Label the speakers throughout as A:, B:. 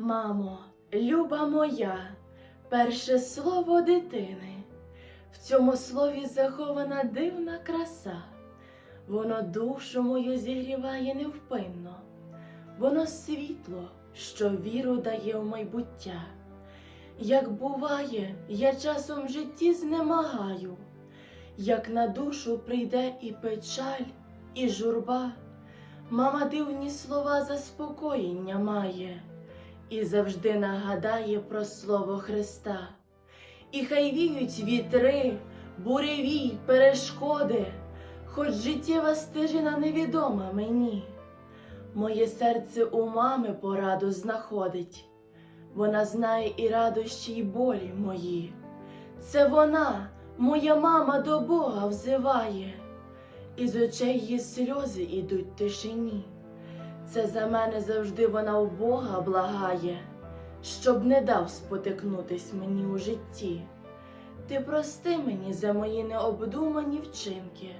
A: Мамо, люба моя, перше слово дитини. В цьому слові захована дивна краса. Воно душу мою зігріває невпинно, воно світло, що віру дає в майбуття. Як буває, я часом в житті знемагаю, як на душу прийде і печаль, і журба, мама дивні слова заспокоєння має і завжди нагадає про слово Христа. І хай віють вітри, буревій, перешкоди, хоч життєва стежина невідома мені. Моє серце у мами пораду знаходить, вона знає і радощі, і болі мої. Це вона, моя мама, до Бога взиває, і з очей її сльози ідуть тишині. Це за мене завжди вона в Бога благає, щоб не дав спотикнутись мені у житті. Ти прости мені за мої необдумані вчинки,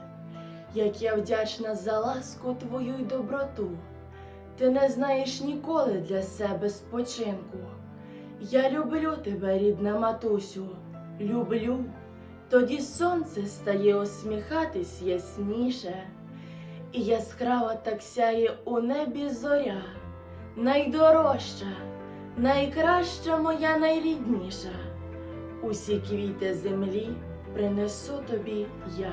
A: як я вдячна за ласку твою й доброту. Ти не знаєш ніколи для себе спочинку. Я люблю тебе, рідна матусю, люблю. Тоді сонце стає усміхатись ясніше. І яскрава так сяє у небі зоря, найдорожча, найкраща моя найрідніша. Усі квіти землі принесу тобі я.